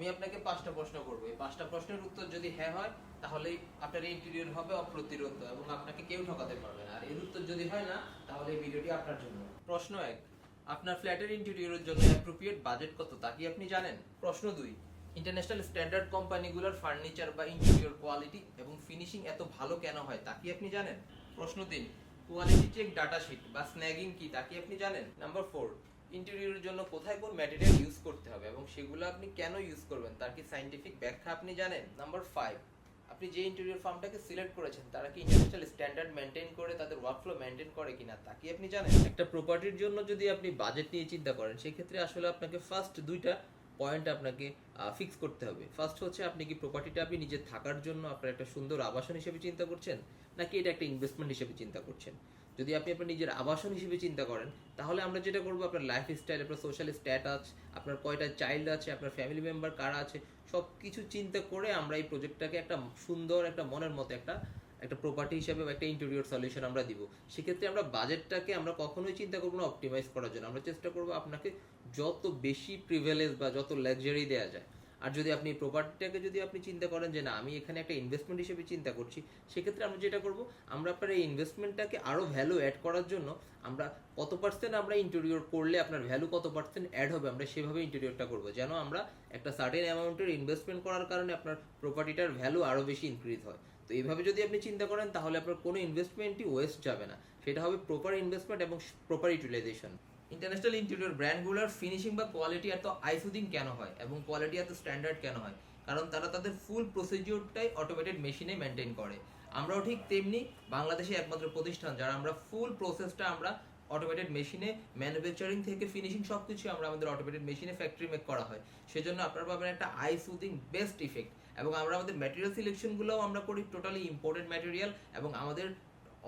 আমি আপনাকে পাঁচটা প্রশ্ন করব। এই পাঁচটা প্রশ্নের উত্তর যদি হ্যাঁ হয় তাহলে আপনার ইন্টেরিয়র হবে অপ্রতিরোধ এবং আপনাকে কেউ ঠকাতে পারবে না। আর এর উত্তর যদি হয় না, তাহলে এই ভিডিওটি আপনার জন্য। প্রশ্ন এক, আপনার ফ্ল্যাটের ইন্টেরিয়রের জন্য অ্যাপ্রোপ্রিয়েট বাজেট কত তা কি আপনি জানেন? প্রশ্ন দুই ইন্টারন্যাশনাল স্ট্যান্ডার্ড কোম্পানিগুলোর ফার্নিচার বা ইন্টেরিয়র কোয়ালিটি এবং ফিনিশিং এত ভালো কেন হয় তা কি আপনি জানেন? প্রশ্ন তিন কোয়ালিটি চেক ডাটা শিট বা স্ন্যাগিং কি তা কি আপনি জানেন? নাম্বার ফোর ইন্টেরিয়রের জন্য কোথায় কোন ম্যাটেরিয়াল ইউজ করতে হবে এবং সেগুলো আপনি কেন ইউজ করবেন? তার কি সাইন্টিফিক ব্যাখ্যা আপনি জানেন? নাম্বার ফাইভ আপনি যে ইন্টেরিয়র ফার্মটাকে সিলেক্ট করেছেন, তারা কি ইন্টারন্যাশনাল স্ট্যান্ডার্ড মেনটেন করে, তাদের ওয়ার্কফ্লো মেনটেন করে কিনা, তা কি আপনি জানেন? একটা প্রপার্টির জন্য যদি আপনি বাজেট নিয়ে চিন্তা করেন, সেক্ষেত্রে আসলে আপনাকে ফার্স্ট দুইটা পয়েন্ট আপনাকে ফিক্স করতে হবে। ফার্স্ট হচ্ছে আপনি কি প্রপার্টিটা আপনি নিজে থাকার জন্য আপনার একটা সুন্দর আবাসন হিসেবে চিন্তা করছেন, নাকি এটা একটা ইনভেস্টমেন্ট হিসেবে চিন্তা করছেন? যদি আপনি আপনার নিজের আবাসন হিসেবে চিন্তা করেন, তাহলে আমরা যেটা করব, আপনার লাইফ স্টাইল আপনার সোশ্যাল স্ট্যাটাস আপনার কয়টা চাইল্ড আছে, আপনার ফ্যামিলি মেম্বার কারা আছে সব কিছু চিন্তা করে আমরা এই প্রজেক্টটাকে একটা সুন্দর, একটা মনের মতো, একটা একটা প্রপার্টি হিসাবে বা একটা ইন্টেরিয়র সলিউশন আমরা দিব। সেক্ষেত্রে আমরা বাজেটটাকে আমরা কখনোই চিন্তা করব না অপটিমাইজ করার জন্য। আমরা চেষ্টা করব আপনাকে যত বেশি প্রিভেলেজ বা যত লাক্সারি দেওয়া যায় আর যদি আপনি প্রপার্টিটাকে যদি আপনি চিন্তা করেন যে না, আমি এখানে একটা ইনভেস্টমেন্ট হিসেবে চিন্তা করছি, সেক্ষেত্রে আমরা যেটা করব, আমরা আপনার এই ইনভেস্টমেন্টটাকে আরও ভ্যালু অ্যাড করার জন্য আমরা কত পার্সেন্ট আমরা ইন্টেরিয়র করলে আপনার ভ্যালু কত পার্সেন্ট অ্যাড হবে, আমরা সেভাবে ইন্টেরিয়রটা করব। যেন আমরা একটা সার্টেন অ্যামাউন্টের ইনভেস্টমেন্ট করার কারণে আপনার প্রপার্টিটার ভ্যালু আরও বেশি ইনক্রিজ হয়। তো এইভাবে যদি আপনি চিন্তা করেন, তাহলে আপনার কোনো ইনভেস্টমেন্টই ওয়েস্ট যাবে না। সেটা হবে প্রপার ইনভেস্টমেন্ট এবং প্রপার ইউটিলাইজেশন ইন্টারন্যাশনাল ইন্টেরিয়র ব্র্যান্ডগুলোর ফিনিশিং বা কোয়ালিটি এত আইসুদিং কেন হয়? এবং কোয়ালিটি এত স্ট্যান্ডার্ড কেন হয়? কারণ তারা তাদের ফুল প্রসিডিওরটাই অটোমেটেড মেশিনে মেনটেন করে। আমরাও ঠিক তেমনি বাংলাদেশে একমাত্র প্রতিষ্ঠান, যারা আমরা ফুল প্রসেসটা আমরা অটোমেটেড মেশিনে ম্যানুফ্যাকচারিং থেকে ফিনিশিং সব কিছু আমরা আমাদের অটোমেটেড মেশিনে ফ্যাক্টরি মেক করা হয়। সেজন্য আপনারা পাবেন একটা আই সুদিং বেস্ট ইফেক্ট এবং আমরা আমাদের ম্যাটেরিয়াল সিলেকশনগুলোও আমরা করি টোটালি ইম্পর্টেন্ট ম্যাটেরিয়াল এবং আমাদের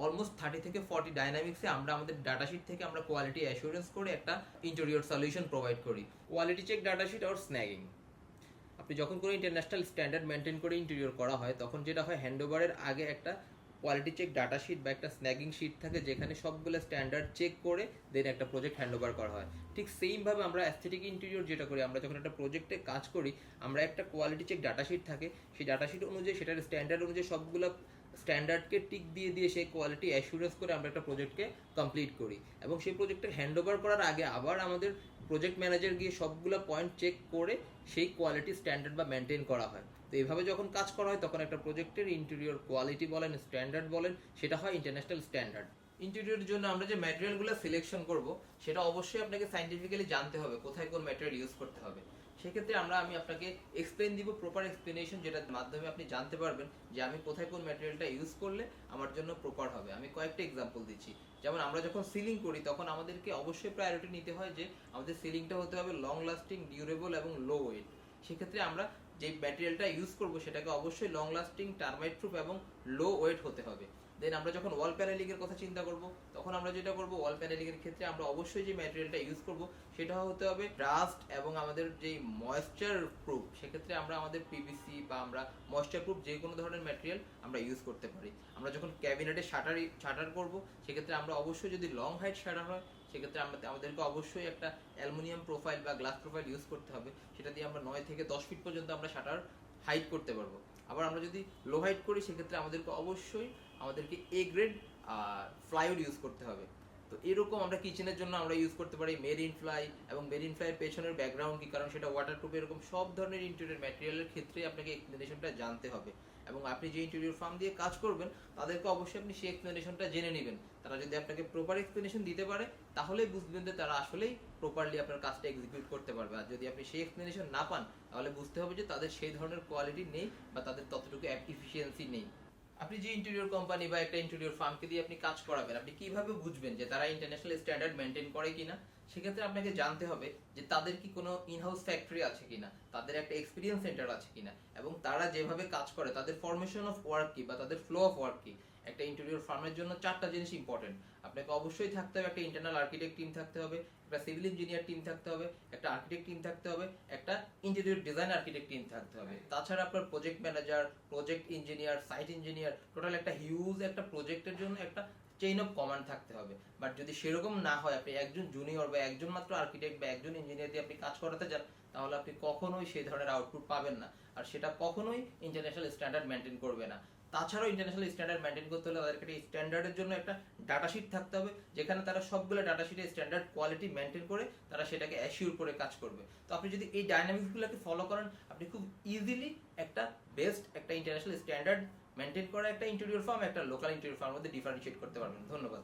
অলমোস্ট থার্টি থেকে ফর্টি ডাইনামিক্সে আমরা আমাদের ডাটা শিট থেকে আমরা কোয়ালিটি অ্যাসুরেন্স করে একটা ইন্টেরিয়র সলিউশন প্রোভাইড করি। কোয়ালিটি চেক ডাটা শিট আর স্ন্যাগিং আপনি যখন কোনো ইন্টারন্যাশনাল স্ট্যান্ডার্ড মেনটেন করে ইন্টেরিয়র করা হয়, তখন যেটা হয় হ্যান্ডওভারের আগে একটা কোয়ালিটি চেক ডাটা শিট বা একটা স্ন্যাগিং শিট থাকে, যেখানে সবগুলো স্ট্যান্ডার্ড চেক করে দেন একটা প্রজেক্ট হ্যান্ডওভার করা হয়। ঠিক সেইমভাবে আমরা অ্যাস্থেটিক ইন্টেরিয়র যেটা করি, আমরা যখন একটা প্রজেক্টে কাজ করি, আমরা একটা কোয়ালিটি চেক ডাটা শিট থাকে, সেই ডাটা শিট অনুযায়ী, সেটার স্ট্যান্ডার্ড অনুযায়ী সবগুলো স্ট্যান্ডার্ডকে টিক দিয়ে দিয়ে সেই কোয়ালিটি অ্যাসুরেন্স করে আমরা একটা প্রজেক্টকে কমপ্লিট করি। এবং সেই প্রজেক্টে হ্যান্ড ওভার করার আগে আবার আমাদের প্রজেক্ট ম্যানেজার গিয়ে সবগুলো পয়েন্ট চেক করে সেই কোয়ালিটি স্ট্যান্ডার্ড বা মেনটেন করা হয়। তো এইভাবে যখন কাজ করা হয়, তখন একটা প্রজেক্টের ইন্টেরিয়র কোয়ালিটি বলেন স্ট্যান্ডার্ড বলেন, সেটা হয় ইন্টারন্যাশনাল স্ট্যান্ডার্ড ইন্টেরিয়রের জন্য আমরা যে ম্যাটেরিয়ালগুলো সিলেকশন করব, সেটা অবশ্যই আপনাকে সাইন্টিফিক্যালি জানতে হবে, কোথায় কোন ম্যাটেরিয়াল ইউজ করতে হবে। সেক্ষেত্রে আমরা, আমি আপনাকে এক্সপ্লেন দিব প্রপার এক্সপ্লেনেশন যেটার মাধ্যমে আপনি জানতে পারবেন যে আমি কোথায় কোন ম্যাটেরিয়ালটা ইউজ করলে আমার জন্য প্রপার হবে। আমি কয়েকটা এক্সাম্পল দিচ্ছি। যেমন আমরা যখন সিলিং করি, তখন আমাদেরকে অবশ্যই প্রায়োরিটি নিতে হয় যে আমাদের সিলিংটা হতে হবে লং লাস্টিং ডিউরেবল এবং লো ওয়েট সেক্ষেত্রে আমরা যে ম্যাটেরিয়ালটা ইউজ করব, সেটাকে অবশ্যই লং লাস্টিং টার্মাইট প্রুফ এবং লো ওয়েট হতে হবে। দেন আমরা যখন ওয়াল প্যানেলিং এর কথা চিন্তা করব, তখন আমরা যেটা করব ওয়াল প্যানেলিং এর ক্ষেত্রে আমরা অবশ্যই যে ম্যাটেরিয়ালটা ইউজ করব, সেটা হতে হবে ডাস্ট এবং আমাদের যেই ময়েশ্চার প্রুফ সেক্ষেত্রে আমরা আমাদের পিভিসি বা আমরা ময়েশ্চার প্রুফ যে কোনো ধরনের ম্যাটেরিয়াল আমরা ইউজ করতে পারি। আমরা যখন ক্যাবিনেটে শাটার শাটার করব, সেক্ষেত্রে আমরা অবশ্যই যদি লং হাইট শাটার হয়, সেক্ষেত্রে আমরা, আমাদেরকে অবশ্যই একটা অ্যালুমিনিয়াম প্রোফাইল বা গ্লাস প্রোফাইল ইউজ করতে হবে। সেটা দিয়ে আমরা নয় থেকে দশ ফিট পর্যন্ত আমরা শাটার হাইট করতে পারব। আবার আমরা যদি লো হাইট করি, সেক্ষেত্রে আমাদেরকে অবশ্যই আমাদেরকে এ গ্রেড ফ্লাইউড ইউজ করতে হবে। তো এরকম আমরা কিচেনের জন্য আমরা ইউজ করতে পারি মেরিন ফ্লাই এবং মেরিন ফ্লাইয়ের পেছনের ব্যাকগ্রাউন্ড কি? কারণ সেটা ওয়াটারপ্রুফ এরকম সব ধরনের ইন্টেরিয়র ম্যাটেরিয়ালের ক্ষেত্রে আপনাকে এক্সপ্লেনেশনটা জানতে হবে। এবং আপনি যে ইন্টেরিয়র ফার্ম দিয়ে কাজ করবেন, তাদেরকে অবশ্যই আপনি সেই এক্সপ্লেনেশনটা জেনে নেবেন। তারা যদি আপনাকে প্রপার এক্সপ্লেনেশন দিতে পারে, তাহলেই বুঝবেন যে তারা আসলেই প্রপারলি আপনার কাজটা এক্সিকিউট করতে পারবে। আর যদি আপনি সেই এক্সপ্লেনেশন না পান, তাহলে বুঝতে হবে যে তাদের সেই ধরনের কোয়ালিটি নেই বা তাদের ততটুকু এফিসিয়েন্সি নেই। আপনি যে ইন্টেরিয়র কোম্পানি বা একটা ইন্টেরিয়র ফার্মকে দিয়ে আপনি কাজ করাবেন, আপনি কীভাবে বুঝবেন যে তারা ইন্টারন্যাশনাল স্ট্যান্ডার্ড মেনটেন করে কিনা? সেক্ষেত্রে আপনাকে জানতে হবে যে তাদের কি কোনো ইনহাউস ফ্যাক্টরি আছে কিনা, তাদের একটা এক্সপিরিয়েন্স সেন্টার আছে কিনা এবং তারা যেভাবে কাজ করে, তাদের ফরমেশন অফ ওয়ার্ক কি বা তাদের ফ্লো অফ ওয়ার্ক কি, একটা ইন্টেরিয়র ফার্মের জন্য চারটা জিনিস ইম্পর্টেন্ট আপনাকে অবশ্যই থাকতে হবে, একটা ইন্টারনাল আর্কিটেক্ট টিম থাকতে হবে, একটা সিভিল ইঞ্জিনিয়ার টিম থাকতে হবে, একটা আর্কিটেক্ট টিম থাকতে হবে, একটা ইন্টেরিয়র ডিজাইন আর্কিটেক্ট টিম থাকতে হবে। তাছাড়া আপনার project manager project engineer site engineer total একটা হিউজ একটা প্রজেক্টের জন্য একটা চেইন অফ কমান্ড থাকতে হবে। বাট যদি সেরকম না হয়, আপনি একজন জুনিয়র বা একজন মাত্র আর্কিটেক্ট বা একজন ইঞ্জিনিয়ার দিয়ে আপনি কাজ করাতে যান, তাহলে আপনি কখনোই সেই ধরনের আউটপুট পাবেন না। আর সেটা কখনোই ইন্টারন্যাশনাল স্ট্যান্ডার্ড মেনটেন করবে না। তাছাড়াও ইন্টারন্যাশনাল স্ট্যান্ডার্ড মেনটেন করতে হলে তাদেরকে একটা স্ট্যান্ডার্ডের জন্য একটা ডাটা শিট থাকতে হবে, যেখানে তারা সবগুলো ডাটা শিটে স্ট্যান্ডার্ড কোয়ালিটি মেনটেন করে তারা সেটাকে অ্যাসিওর করে কাজ করবে। তো আপনি যদি এই ডাইনামিক্সগুলোকে ফলো করেন, আপনি খুব ইজিলি একটা বেস্ট একটা ইন্টারন্যাশনাল স্ট্যান্ডার্ড মেনটেন করা একটা ইন্টেরিয়র ফার্ম একটা লোকাল ইন্টেরিয়র ফার্মের মধ্যে ডিফারেন্সিয়েট করতে পারবেন। ধন্যবাদ।